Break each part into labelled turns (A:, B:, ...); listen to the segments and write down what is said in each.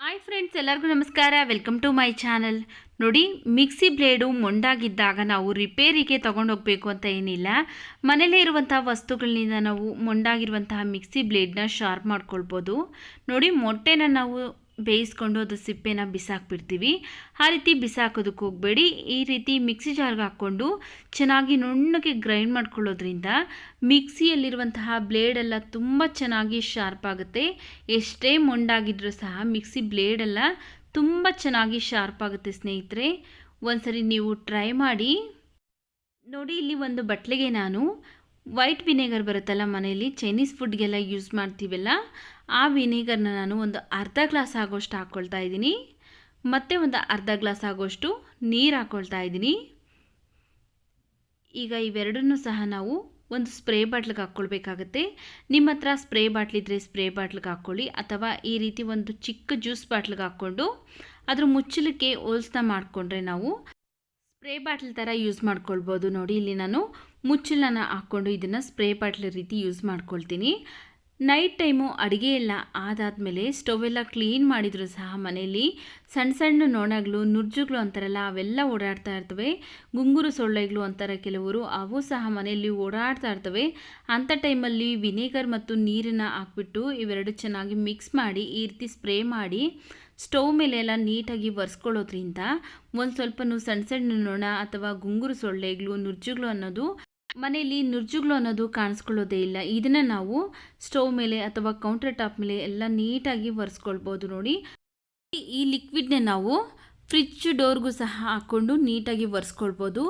A: Hi friends ಎಲ್ಲರಿಗೂ ನಮಸ್ಕಾರ. Welcome to my channel ನೋಡಿ ಮಿಕ್ಸಿ ಬ್ಲೇಡು ಮೊಂಡಾಗಿದ್ದಾಗ ನಾವು ರಿಪೇರಿಗೆ ತೊಗೊಂಡೋಗ್ಬೇಕು ಅಂತ ಏನಿಲ್ಲ. ಮನೇಲೇ ಇರುವಂತಹ ವಸ್ತುಗಳಿಂದ ನಾವು ಮೊಂಡಾಗಿರುವಂತಹ ಮಿಕ್ಸಿ ಬ್ಲೇಡ್ನ ಶಾರ್ಪ್ ಮಾಡ್ಕೊಳ್ಬೋದು. ನೋಡಿ, ಮೊಟ್ಟೆನ ನಾವು ಬೇಯಿಸ್ಕೊಂಡು ಅದು ಸಿಪ್ಪೆನ ಬಿಸಾಕ್ಬಿಡ್ತೀವಿ. ಆ ರೀತಿ ಬಿಸಾಕೋದಕ್ಕೆ ಹೋಗಬೇಡಿ. ಈ ರೀತಿ ಮಿಕ್ಸಿ ಜಾರ್ಗೆ ಹಾಕ್ಕೊಂಡು ಚೆನ್ನಾಗಿ ನುಣ್ಣಗೆ ಗ್ರೈಂಡ್ ಮಾಡ್ಕೊಳ್ಳೋದ್ರಿಂದ ಮಿಕ್ಸಿಯಲ್ಲಿರುವಂತಹ ಬ್ಲೇಡೆಲ್ಲ ತುಂಬ ಚೆನ್ನಾಗಿ ಶಾರ್ಪ್ ಆಗುತ್ತೆ. ಎಷ್ಟೇ ಮೊಂಡಾಗಿದ್ರೂ ಸಹ ಮಿಕ್ಸಿ ಬ್ಲೇಡೆಲ್ಲ ತುಂಬ ಚೆನ್ನಾಗಿ ಶಾರ್ಪ್ ಆಗುತ್ತೆ ಸ್ನೇಹಿತರೆ. ಒಂದ್ಸರಿ ನೀವು ಟ್ರೈ ಮಾಡಿ. ನೋಡಿ, ಇಲ್ಲಿ ಒಂದು ಬಟ್ಲಿಗೆ ನಾನು ವೈಟ್ ವಿನೆಗರ್ ಬರುತ್ತಲ್ಲ ಮನೆಯಲ್ಲಿ, ಚೈನೀಸ್ ಫುಡ್ಗೆಲ್ಲ ಯೂಸ್ ಮಾಡ್ತೀವಲ್ಲ ಆ ವಿನೆಗರ್ನ ನಾನು ಒಂದು ಅರ್ಧ ಗ್ಲಾಸ್ ಆಗೋಷ್ಟು ಹಾಕ್ಕೊಳ್ತಾ ಇದ್ದೀನಿ. ಮತ್ತು ಒಂದು ಅರ್ಧ ಗ್ಲಾಸ್ ಆಗೋಷ್ಟು ನೀರು ಹಾಕ್ಕೊಳ್ತಾ ಇದ್ದೀನಿ. ಈಗ ಇವೆರಡನ್ನೂ ಸಹ ನಾವು ಒಂದು ಸ್ಪ್ರೇ ಬಾಟ್ಲಿಗೆ ಹಾಕ್ಕೊಳ್ಬೇಕಾಗತ್ತೆ ನಿಮ್ಮ ಹತ್ರ ಸ್ಪ್ರೇ ಬಾಟ್ಲಿದ್ರೆ ಸ್ಪ್ರೇ ಬಾಟ್ಲಿಗೆ ಹಾಕ್ಕೊಳ್ಳಿ ಅಥವಾ ಈ ರೀತಿ ಒಂದು ಚಿಕ್ಕ ಜ್ಯೂಸ್ ಬಾಟ್ಲಿಗೆ ಹಾಕ್ಕೊಂಡು ಅದ್ರ ಮುಚ್ಚಲಿಕ್ಕೆ ಹೋಲ್ಸ್ನ ಮಾಡಿಕೊಂಡ್ರೆ ನಾವು ಸ್ಪ್ರೇ ಬಾಟ್ಲ್ ಥರ ಯೂಸ್ ಮಾಡ್ಕೊಳ್ಬೋದು. ನೋಡಿ, ಇಲ್ಲಿ ನಾನು ಮುಚ್ಚಲನ್ನು ಹಾಕ್ಕೊಂಡು ಇದನ್ನು ಸ್ಪ್ರೇ ಬಾಟ್ಲ್ ರೀತಿ ಯೂಸ್ ಮಾಡ್ಕೊಳ್ತೀನಿ. ನೈಟ್ ಟೈಮು ಅಡುಗೆ ಎಲ್ಲ ಆದಾದಮೇಲೆ ಎಲ್ಲ ಕ್ಲೀನ್ ಮಾಡಿದರೂ ಸಹ ಮನೆಯಲ್ಲಿ. ಸಣ್ಣ ಸಣ್ಣ ನೊಣಗಳು, ನುರ್ಜುಗಳು ಅಂತಾರಲ್ಲ, ಅವೆಲ್ಲ ಓಡಾಡ್ತಾ ಇರ್ತವೆ. ಗುಂಗುರು ಸೊಳ್ಳೆಗಳು ಅಂತಾರೆ ಕೆಲವರು, ಅವು ಸಹ ಮನೆಯಲ್ಲಿ ಓಡಾಡ್ತಾ ಇರ್ತವೆ. ಅಂಥ ಟೈಮಲ್ಲಿ ವಿನೆಗರ್ ಮತ್ತು ನೀರನ್ನು ಹಾಕ್ಬಿಟ್ಟು ಇವೆರಡು ಚೆನ್ನಾಗಿ ಮಿಕ್ಸ್ ಮಾಡಿ, ಈ ರೀತಿ ಸ್ಪ್ರೇ ಮಾಡಿ ಸ್ಟೌವ್ ಮೇಲೆ ಎಲ್ಲ ನೀಟಾಗಿ ಒರೆಸ್ಕೊಳ್ಳೋದ್ರಿಂದ ಒಂದು ಸ್ವಲ್ಪನೂ ಸಣ್ಣ ಸಣ್ಣ ನೊಣ ಅಥವಾ ಗುಂಗುರು ಸೊಳ್ಳೆಗಳು, ನುರ್ಜುಗಳು ಅನ್ನೋದು ಮನೆಯಲ್ಲಿ ನುರ್ಜುಗಳು ಅನ್ನೋದು ಕಾಣಿಸ್ಕೊಳ್ಳೋದೇ ಇಲ್ಲ. ಇದನ್ನು ನಾವು ಸ್ಟವ್ ಮೇಲೆ ಅಥವಾ ಕೌಂಟರ್ ಟಾಪ್ ಮೇಲೆ ಎಲ್ಲ ನೀಟಾಗಿ ಒರೆಸ್ಕೊಳ್ಬೋದು ನೋಡಿ. ಈ ಲಿಕ್ವಿಡ್ನ ನಾವು ಫ್ರಿಜ್ ಡೋರ್ಗೂ ಸಹ ಹಾಕ್ಕೊಂಡು ನೀಟಾಗಿ ಒರೆಸ್ಕೊಳ್ಬೋದು.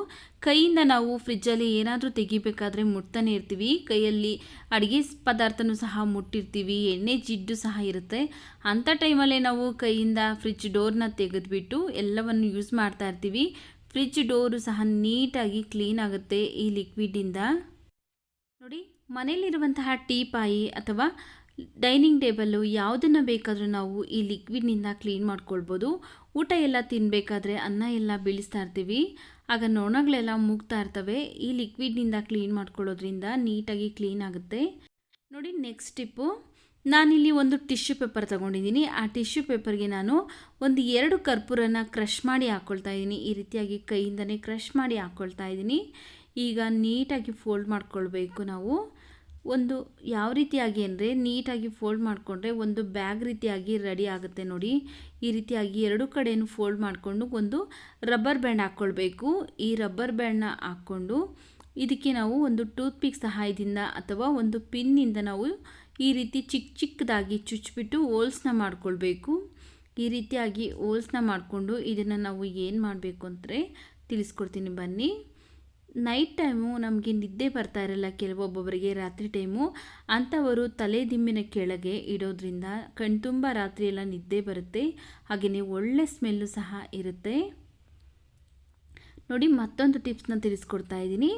A: ಕೈಯಿಂದ ನಾವು ಫ್ರಿಜ್ಜಲ್ಲಿ ಏನಾದರೂ ತೆಗಿಬೇಕಾದ್ರೆ ಮುಟ್ತಾನೆ ಇರ್ತೀವಿ. ಕೈಯಲ್ಲಿ ಅಡುಗೆ ಪದಾರ್ಥನೂ ಸಹ ಮುಟ್ಟಿರ್ತೀವಿ. ಎಣ್ಣೆ, ಜಿಡ್ಡು ಸಹ ಇರುತ್ತೆ. ಅಂಥ ಟೈಮಲ್ಲೇ ನಾವು ಕೈಯಿಂದ ಫ್ರಿಜ್ ಡೋರ್ನ ತೆಗೆದುಬಿಟ್ಟು ಎಲ್ಲವನ್ನು ಯೂಸ್ ಮಾಡ್ತಾ ಇರ್ತೀವಿ. ಫ್ರಿಜ್ ಡೋರು ಸಹ ನೀಟಾಗಿ ಕ್ಲೀನ್ ಆಗುತ್ತೆ ಈ ಲಿಕ್ವಿಡಿಂದ. ನೋಡಿ ಮನೇಲಿರುವಂತಹ ಟೀಪಾಯಿ ಅಥವಾ ಡೈನಿಂಗ್ ಟೇಬಲ್ಲು ಯಾವುದನ್ನು ಬೇಕಾದರೂ ನಾವು ಈ ಲಿಕ್ವಿಡ್ನಿಂದ ಕ್ಲೀನ್ ಮಾಡ್ಕೊಳ್ಬೋದು. ಊಟ ಎಲ್ಲ ತಿನ್ನಬೇಕಾದ್ರೆ ಅನ್ನ ಎಲ್ಲ ಬೀಳಿಸ್ತಾ ಇರ್ತೀವಿ. ಆಗ ನೊಣಗಳೆಲ್ಲ ಮುಗ್ತಾ ಇರ್ತವೆ. ಈ ಲಿಕ್ವಿಡ್ನಿಂದ ಕ್ಲೀನ್ ಮಾಡ್ಕೊಳ್ಳೋದ್ರಿಂದ ನೀಟಾಗಿ ಕ್ಲೀನ್ ಆಗುತ್ತೆ. ನೋಡಿ, ನೆಕ್ಸ್ಟ್ ಟಿಪ್ಪು ನಾನಿಲ್ಲಿ ಒಂದು ಟಿಶ್ಯೂ ಪೇಪರ್ ತಗೊಂಡಿದ್ದೀನಿ. ಆ ಟಿಶ್ಯೂ ಪೇಪರ್ಗೆ ನಾನು ಒಂದು ಎರಡು ಕರ್ಪೂರನ ಕ್ರಷ್ ಮಾಡಿ ಹಾಕ್ಕೊಳ್ತಾ ಇದ್ದೀನಿ. ಈ ರೀತಿಯಾಗಿ ಕೈಯಿಂದನೇ ಕ್ರಷ್ ಮಾಡಿ ಹಾಕ್ಕೊಳ್ತಾ ಇದ್ದೀನಿ. ಈಗ ನೀಟಾಗಿ ಫೋಲ್ಡ್ ಮಾಡ್ಕೊಳ್ಬೇಕು ನಾವು. ಒಂದು ಯಾವ ರೀತಿಯಾಗಿ ಅಂದರೆ ನೀಟಾಗಿ ಫೋಲ್ಡ್ ಮಾಡಿಕೊಂಡ್ರೆ ಒಂದು ಬ್ಯಾಗ್ ರೀತಿಯಾಗಿ ರೆಡಿ ಆಗುತ್ತೆ ನೋಡಿ. ಈ ರೀತಿಯಾಗಿ ಎರಡು ಕಡೆಯೂ ಫೋಲ್ಡ್ ಮಾಡಿಕೊಂಡು ಒಂದು ರಬ್ಬರ್ ಬ್ಯಾಂಡ್ ಹಾಕ್ಕೊಳ್ಬೇಕು ಈ ರಬ್ಬರ್ ಬ್ಯಾಂಡ್ನ ಹಾಕ್ಕೊಂಡು ಇದಕ್ಕೆ ನಾವು ಒಂದು ಟೂತ್ ಪಿಕ್ ಸಹಾಯದಿಂದ ಅಥವಾ ಒಂದು ಪಿನ್ನಿಂದ ನಾವು ಈ ರೀತಿ ಚಿಕ್ಕ ಚಿಕ್ಕದಾಗಿ ಚುಚ್ಚಿಬಿಟ್ಟು ಹೋಲ್ಸ್ನ ಮಾಡ್ಕೊಳ್ಬೇಕು. ಈ ರೀತಿಯಾಗಿ ಹೋಲ್ಸ್ನ ಮಾಡಿಕೊಂಡು ಇದನ್ನು ನಾವು ಏನು ಮಾಡಬೇಕು ಅಂದರೆ ತಿಳಿಸ್ಕೊಡ್ತೀನಿ ಬನ್ನಿ. ನೈಟ್ ಟೈಮು ನಮಗೆ ನಿದ್ದೆ ಬರ್ತಾ ಇರಲ್ಲ ಕೆಲವೊಬ್ಬೊಬ್ಬರಿಗೆ ರಾತ್ರಿ ಟೈಮು. ಅಂಥವರು ತಲೆ ದಿಂಬಿನ ಕೆಳಗೆ ಇಡೋದ್ರಿಂದ ಕಣ್ತುಂಬ ರಾತ್ರಿ ಎಲ್ಲ ನಿದ್ದೆ ಬರುತ್ತೆ. ಹಾಗೆಯೇ ಒಳ್ಳೆ ಸ್ಮೆಲ್ಲು ಸಹ ಇರುತ್ತೆ. ನೋಡಿ ಮತ್ತೊಂದು ಟಿಪ್ಸ್ನ ತಿಳಿಸ್ಕೊಡ್ತಾ ಇದ್ದೀನಿ.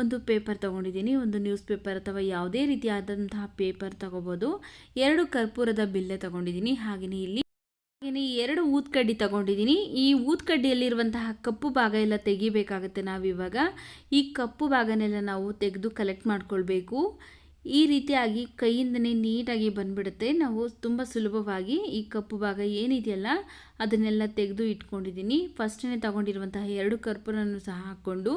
A: ಒಂದು ಪೇಪರ್ ತಗೊಂಡಿದ್ದೀನಿ, ಒಂದು ನ್ಯೂಸ್ ಪೇಪರ್ ಅಥವಾ ಯಾವುದೇ ರೀತಿಯಾದಂತಹ ಪೇಪರ್ ತಗೋಬೋದು. ಎರಡು ಕರ್ಪೂರದ ಬಿಲ್ಲೆ ತಗೊಂಡಿದ್ದೀನಿ ಹಾಗೆಯೇ ಇಲ್ಲಿ. ಹಾಗೆಯೇ ಎರಡು ಊದ್ಕಡ್ಡಿ ತಗೊಂಡಿದ್ದೀನಿ. ಈ ಊದ್ಕಡ್ಡಿಯಲ್ಲಿರುವಂತಹ ಕಪ್ಪು ಭಾಗ ಎಲ್ಲ ತೆಗಿಬೇಕಾಗುತ್ತೆ ನಾವಿವಾಗ. ಈ ಕಪ್ಪು ಭಾಗನೆಲ್ಲ ನಾವು ತೆಗೆದು ಕಲೆಕ್ಟ್ ಮಾಡ್ಕೊಳ್ಬೇಕು. ಈ ರೀತಿಯಾಗಿ ಕೈಯಿಂದನೇ ನೀಟಾಗಿ ಬಂದ್ಬಿಡುತ್ತೆ. ನಾವು ತುಂಬ ಸುಲಭವಾಗಿ ಈ ಕಪ್ಪು ಭಾಗ ಏನಿದೆಯಲ್ಲ, ಅದನ್ನೆಲ್ಲ ತೆಗೆದು ಇಟ್ಕೊಂಡಿದ್ದೀನಿ. ಫಸ್ಟೇ ತಗೊಂಡಿರುವಂತಹ ಎರಡು ಕರ್ಪೂರನ್ನು ಸಹ ಹಾಕ್ಕೊಂಡು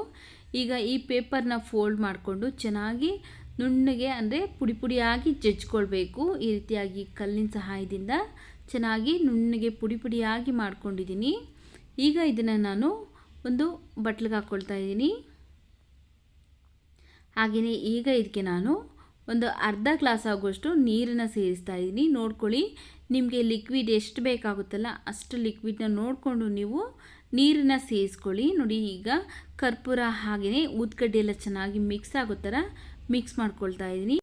A: ಈಗ ಈ ಪೇಪರ್ನ ಫೋಲ್ಡ್ ಮಾಡಿಕೊಂಡು ಚೆನ್ನಾಗಿ ನುಣ್ಣಗೆ ಅಂದರೆ ಪುಡಿ ಪುಡಿಯಾಗಿ ಜಜ್ಕೊಳ್ಬೇಕು ಈ ರೀತಿಯಾಗಿ ಕಲ್ಲಿನ ಸಹಾಯದಿಂದ ಚೆನ್ನಾಗಿ ನುಣ್ಣಗೆ ಪುಡಿ ಪುಡಿಯಾಗಿ ಮಾಡ್ಕೊಂಡಿದ್ದೀನಿ. ಈಗ ಇದನ್ನು ನಾನು ಒಂದು ಬಟ್ಲಿಗೆ ಹಾಕ್ಕೊಳ್ತಾ ಇದ್ದೀನಿ. ಹಾಗೆಯೇ ಈಗ ಇದಕ್ಕೆ ನಾನು ಒಂದು ಅರ್ಧ ಗ್ಲಾಸ್ ಆಗುವಷ್ಟು ನೀರನ್ನು ಸೇರಿಸ್ತಾ ಇದ್ದೀನಿ. ನೋಡ್ಕೊಳ್ಳಿ, ನಿಮಗೆ ಲಿಕ್ವಿಡ್ ಎಷ್ಟು ಬೇಕಾಗುತ್ತಲ್ಲ ಅಷ್ಟು ಲಿಕ್ವಿಡ್ನ ನೋಡಿಕೊಂಡು ನೀವು ನೀರನ್ನು ಸೇರಿಸ್ಕೊಳ್ಳಿ ನೋಡಿ ಈಗ ಕರ್ಪೂರ ಹಾಗೆಯೇ ಊದ್ಗಡ್ಡೆ ಎಲ್ಲ ಚೆನ್ನಾಗಿ ಮಿಕ್ಸ್ ಆಗೋ ಥರ ಮಿಕ್ಸ್ ಮಾಡ್ಕೊಳ್ತಾ ಇದ್ದೀನಿ.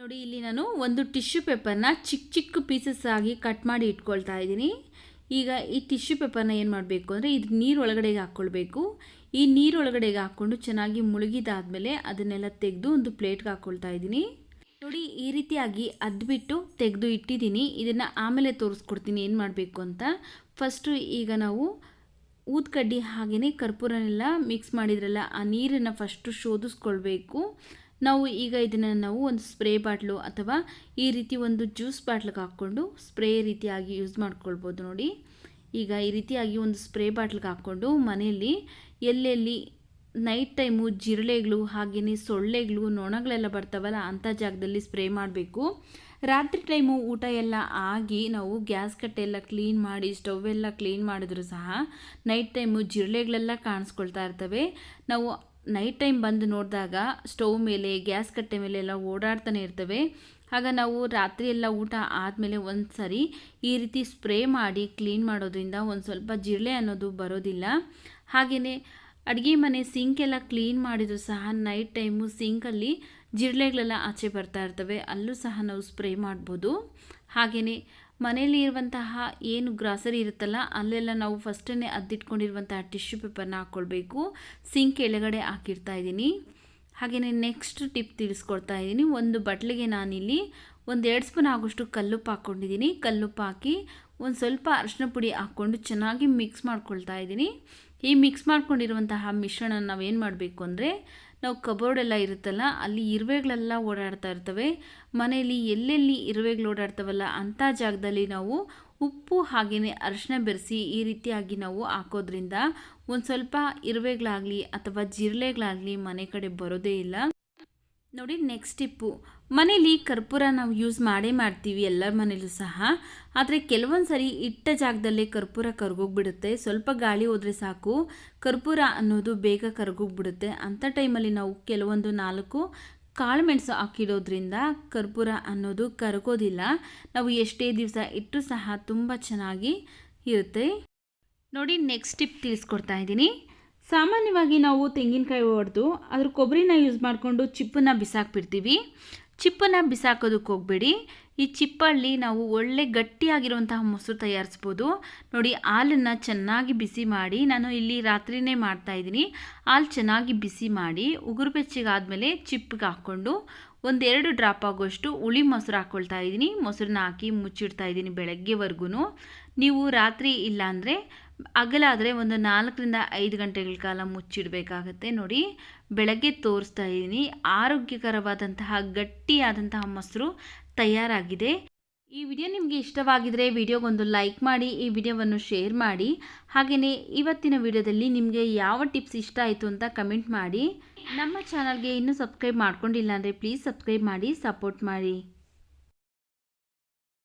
A: ನೋಡಿ ಇಲ್ಲಿ ನಾನು ಒಂದು ಟಿಶ್ಯೂ ಪೇಪರ್ನ ಚಿಕ್ಕ ಚಿಕ್ಕ ಪೀಸಸ್ ಆಗಿ ಕಟ್ ಮಾಡಿ ಇಟ್ಕೊಳ್ತಾ ಇದ್ದೀನಿ. ಈಗ ಈ ಟಿಶ್ಯೂ ಪೇಪರ್ನ ಏನು ಮಾಡಬೇಕು ಅಂದರೆ ಇದು ನೀರು ಒಳಗಡೆಗೆ ಹಾಕ್ಕೊಳ್ಬೇಕು ಈ ನೀರು ಒಳಗಡೆಗೆ ಹಾಕ್ಕೊಂಡು ಚೆನ್ನಾಗಿ ಮುಳುಗಿದಾದಮೇಲೆ ಅದನ್ನೆಲ್ಲ ತೆಗೆದು ಒಂದು ಪ್ಲೇಟ್ಗೆ ಹಾಕ್ಕೊಳ್ತಾ ಇದ್ದೀನಿ. ನೋಡಿ ಈ ರೀತಿಯಾಗಿ ಅದ್ಬಿಟ್ಟು ತೆಗೆದು ಇಟ್ಟಿದ್ದೀನಿ. ಇದನ್ನು ಆಮೇಲೆ ತೋರಿಸ್ಕೊಡ್ತೀನಿ ಏನು ಮಾಡಬೇಕು ಅಂತ. ಫಸ್ಟು ಈಗ ನಾವು ಊದ್ಕಡ್ಡಿ ಹಾಗೆಯೇ ಕರ್ಪೂರನೆಲ್ಲ ಮಿಕ್ಸ್ ಮಾಡಿದ್ರಲ್ಲ, ಆ ನೀರನ್ನು ಫಸ್ಟು ಶೋಧಿಸ್ಕೊಳ್ಬೇಕು. ನಾವು ಈಗ ಇದನ್ನು ನಾವು ಒಂದು ಸ್ಪ್ರೇ ಬಾಟ್ಲು ಅಥವಾ ಈ ರೀತಿ ಒಂದು ಜ್ಯೂಸ್ ಬಾಟ್ಲಿಗೆ ಹಾಕ್ಕೊಂಡು ಸ್ಪ್ರೇ ರೀತಿಯಾಗಿ ಯೂಸ್ ಮಾಡ್ಕೊಳ್ಬೋದು ನೋಡಿ. ಈಗ ಈ ರೀತಿಯಾಗಿ ಒಂದು ಸ್ಪ್ರೇ ಬಾಟ್ಲಿಗೆ ಹಾಕ್ಕೊಂಡು ಮನೆಯಲ್ಲಿ ಎಲ್ಲೆಲ್ಲಿ ನೈಟ್ ಟೈಮು ಜಿರಳೆಗಳು ಹಾಗೆಯೇ ಸೊಳ್ಳೆಗಳು ನೊಣಗಳೆಲ್ಲ ಬರ್ತಾವಲ್ಲ, ಅಂಥ ಜಾಗದಲ್ಲಿ ಸ್ಪ್ರೇ ಮಾಡಬೇಕು. ರಾತ್ರಿ ಟೈಮು ಊಟ ಎಲ್ಲ ಆಗಿ ನಾವು ಗ್ಯಾಸ್ ಕಟ್ಟೆ ಎಲ್ಲ ಕ್ಲೀನ್ ಮಾಡಿ ಸ್ಟವ್ ಎಲ್ಲ ಕ್ಲೀನ್ ಮಾಡಿದ್ರು ಸಹ ನೈಟ್ ಟೈಮು ಜಿರಳೆಗಳೆಲ್ಲ ಕಾಣಿಸ್ಕೊಳ್ತಾ ಇರ್ತವೆ. ನಾವು ನೈಟ್ ಟೈಮ್ ಬಂದು ನೋಡಿದಾಗ ಸ್ಟವ್ ಮೇಲೆ ಗ್ಯಾಸ್ ಕಟ್ಟೆ ಮೇಲೆ ಎಲ್ಲ ಓಡಾಡ್ತಾನೆ ಇರ್ತವೆ. ಆಗ ನಾವು ರಾತ್ರಿ ಎಲ್ಲ ಊಟ ಆದಮೇಲೆ ಒಂದು ಸರಿ ಈ ರೀತಿ ಸ್ಪ್ರೇ ಮಾಡಿ ಕ್ಲೀನ್ ಮಾಡೋದ್ರಿಂದ ಒಂದು ಸ್ವಲ್ಪ ಜಿರಳೆ ಅನ್ನೋದು ಬರೋದಿಲ್ಲ. ಹಾಗೆಯೇ ಅಡುಗೆ ಮನೆ ಸಿಂಕೆಲ್ಲ ಕ್ಲೀನ್ ಮಾಡಿದ್ರು ಸಹ ನೈಟ್ ಟೈಮು ಸಿಂಕಲ್ಲಿ ಜಿರಳೆಗಳೆಲ್ಲ ಆಚೆ ಬರ್ತಾ ಇರ್ತವೆ, ಅಲ್ಲೂ ಸಹ ನಾವು ಸ್ಪ್ರೇ ಮಾಡ್ಬೋದು. ಹಾಗೆಯೇ ಮನೆಯಲ್ಲಿ ಇರುವಂತಹ ಏನು ಗ್ರಾಸರಿ ಇರುತ್ತಲ್ಲ, ಅಲ್ಲೆಲ್ಲ ನಾವು ಫಸ್ಟನ್ನೇ ಅದ್ದಿಟ್ಕೊಂಡಿರುವಂತಹ ಟಿಶ್ಯೂ ಪೇಪರ್ನ ಹಾಕ್ಕೊಳ್ಬೇಕು. ಸಿಂಕ್ ಎಳೆಗಡೆ ಹಾಕಿರ್ತಾ ಇದ್ದೀನಿ. ಹಾಗೆಯೇ ನೆಕ್ಸ್ಟ್ ಟಿಪ್ ತಿಳಿಸ್ಕೊಡ್ತಾ ಇದ್ದೀನಿ. ಒಂದು ಬಟ್ಲಿಗೆ ನಾನಿಲ್ಲಿ ಒಂದು ಎರಡು ಸ್ಪೂನ್ ಆಗೋಷ್ಟು ಕಲ್ಲುಪ್ಪು ಹಾಕ್ಕೊಂಡಿದ್ದೀನಿ. ಕಲ್ಲುಪ್ಪು ಹಾಕಿ ಒಂದು ಸ್ವಲ್ಪ ಅರಿಶಿನ ಪುಡಿ ಹಾಕ್ಕೊಂಡು ಚೆನ್ನಾಗಿ ಮಿಕ್ಸ್ ಮಾಡ್ಕೊಳ್ತಾ ಇದ್ದೀನಿ. ಈ ಮಿಕ್ಸ್ ಮಾಡ್ಕೊಂಡಿರುವಂತಹ ಮಿಶ್ರಣ ನಾವೇನು ಮಾಡಬೇಕು ಅಂದರೆ ನಾವು ಕಬೋರ್ಡೆಲ್ಲ ಇರುತ್ತಲ್ಲ, ಅಲ್ಲಿ ಇರುವೆಗಳೆಲ್ಲ ಓಡಾಡ್ತಾ ಇರ್ತವೆ. ಮನೆಯಲ್ಲಿ ಎಲ್ಲೆಲ್ಲಿ ಇರುವೆಗಳು ಓಡಾಡ್ತವಲ್ಲ ಅಂಥ ಜಾಗದಲ್ಲಿ ನಾವು ಉಪ್ಪು ಹಾಗೆಯೇ ಅರಿಶಿನ ಬೆರೆಸಿ ಈ ರೀತಿಯಾಗಿ ನಾವು ಹಾಕೋದ್ರಿಂದ ಒಂದು ಸ್ವಲ್ಪ ಇರುವೆಗಳಾಗಲಿ ಅಥವಾ ಜಿರಳೆಗಳಾಗಲಿ ಮನೆ ಕಡೆ ಬರೋದೇ ಇಲ್ಲ. ನೋಡಿ ನೆಕ್ಸ್ಟ್ ಟಿಪ್ಪು ಮನೇಲಿ ಕರ್ಪೂರ ನಾವು ಯೂಸ್ ಮಾಡೇ ಮಾಡ್ತೀವಿ ಎಲ್ಲರ ಮನೇಲೂ ಸಹ. ಆದರೆ ಕೆಲವೊಂದು ಸರಿ ಇಟ್ಟ ಜಾಗದಲ್ಲೇ ಕರ್ಪೂರ ಕರ್ಗೋಗ್ಬಿಡುತ್ತೆ. ಸ್ವಲ್ಪ ಗಾಳಿ ಹೋದರೆ ಸಾಕು. ಕರ್ಪೂರ ಅನ್ನೋದು ಬೇಗ ಕರ್ಗೋಗ್ಬಿಡುತ್ತೆ. ಅಂಥ ಟೈಮಲ್ಲಿ ನಾವು ಕೆಲವೊಂದು ನಾಲ್ಕು ಕಾಳು ಮೆಣಸು ಕರ್ಪೂರ ಅನ್ನೋದು ಕರಗೋದಿಲ್ಲ. ನಾವು ಎಷ್ಟೇ ದಿವಸ ಇಟ್ಟು ಸಹ ತುಂಬ ಚೆನ್ನಾಗಿ ಇರುತ್ತೆ. ನೋಡಿ ನೆಕ್ಸ್ಟ್ ಟಿಪ್ ತಿಳಿಸ್ಕೊಡ್ತಾ ಇದ್ದೀನಿ. ಸಾಮಾನ್ಯವಾಗಿ ನಾವು ತೆಂಗಿನಕಾಯಿ ಹೊಡೆದು ಅದ್ರ ಕೊಬ್ಬರಿನ ಯೂಸ್ ಮಾಡಿಕೊಂಡು ಚಿಪ್ಪನ್ನು ಬಿಸಾಕ್ಬಿಡ್ತೀವಿ. ಚಿಪ್ಪನ್ನು ಬಿಸಾಕೋದಕ್ಕೆ ಹೋಗಬೇಡಿ. ಈ ಚಿಪ್ಪಲ್ಲಿ ನಾವು ಒಳ್ಳೆ ಗಟ್ಟಿಯಾಗಿರುವಂತಹ ಮೊಸರು ತಯಾರಿಸ್ಬೋದು. ನೋಡಿ, ಹಾಲನ್ನು ಚೆನ್ನಾಗಿ ಬಿಸಿ ಮಾಡಿ ನಾನು ಇಲ್ಲಿ ರಾತ್ರಿನೇ ಮಾಡ್ತಾಯಿದ್ದೀನಿ ಹಾಲು ಚೆನ್ನಾಗಿ ಬಿಸಿ ಮಾಡಿ ಉಗುರು ಬೆಚ್ಚಗಾದಮೇಲೆ ಚಿಪ್ಪಿಗೆ ಹಾಕ್ಕೊಂಡು ಒಂದೆರಡು ಡ್ರಾಪ್ ಆಗೋಷ್ಟು ಹುಳಿ ಮೊಸರು ಹಾಕ್ಕೊಳ್ತಾ ಇದ್ದೀನಿ. ಮೊಸರನ್ನ ಹಾಕಿ ಮುಚ್ಚಿಡ್ತಾ ಇದ್ದೀನಿ ಬೆಳಗ್ಗೆವರೆಗೂ ನೀವು ರಾತ್ರಿ ಇಲ್ಲಾಂದರೆ ಅಗಲಾದರೆ ಒಂದು ನಾಲ್ಕರಿಂದ ಐದು ಗಂಟೆಗಳ ಕಾಲ ಮುಚ್ಚಿಡಬೇಕಾಗತ್ತೆ. ನೋಡಿ, ಬೆಳಗ್ಗೆ ತೋರಿಸ್ತಾ ಇದ್ದೀನಿ. ಆರೋಗ್ಯಕರವಾದಂತಹ ಗಟ್ಟಿಯಾದಂತಹ ಮೊಸರು ತಯಾರಾಗಿದೆ. ಈ ವಿಡಿಯೋ ನಿಮಗೆ ಇಷ್ಟವಾಗಿದ್ದರೆ ವಿಡಿಯೋಗೊಂದು ಲೈಕ್ ಮಾಡಿ, ಈ ವಿಡಿಯೋವನ್ನು ಶೇರ್ ಮಾಡಿ. ಹಾಗೆಯೇ ಇವತ್ತಿನ ವಿಡಿಯೋದಲ್ಲಿ ನಿಮಗೆ ಯಾವ ಟಿಪ್ಸ್ ಇಷ್ಟ ಆಯಿತು ಅಂತ ಕಮೆಂಟ್ ಮಾಡಿ. ನಮ್ಮ ಚಾನಲ್ಗೆ ಇನ್ನೂ ಸಬ್ಸ್ಕ್ರೈಬ್ ಮಾಡ್ಕೊಂಡಿಲ್ಲ ಅಂದರೆ ಪ್ಲೀಸ್ ಸಬ್ಸ್ಕ್ರೈಬ್ ಮಾಡಿ ಸಪೋರ್ಟ್ ಮಾಡಿ.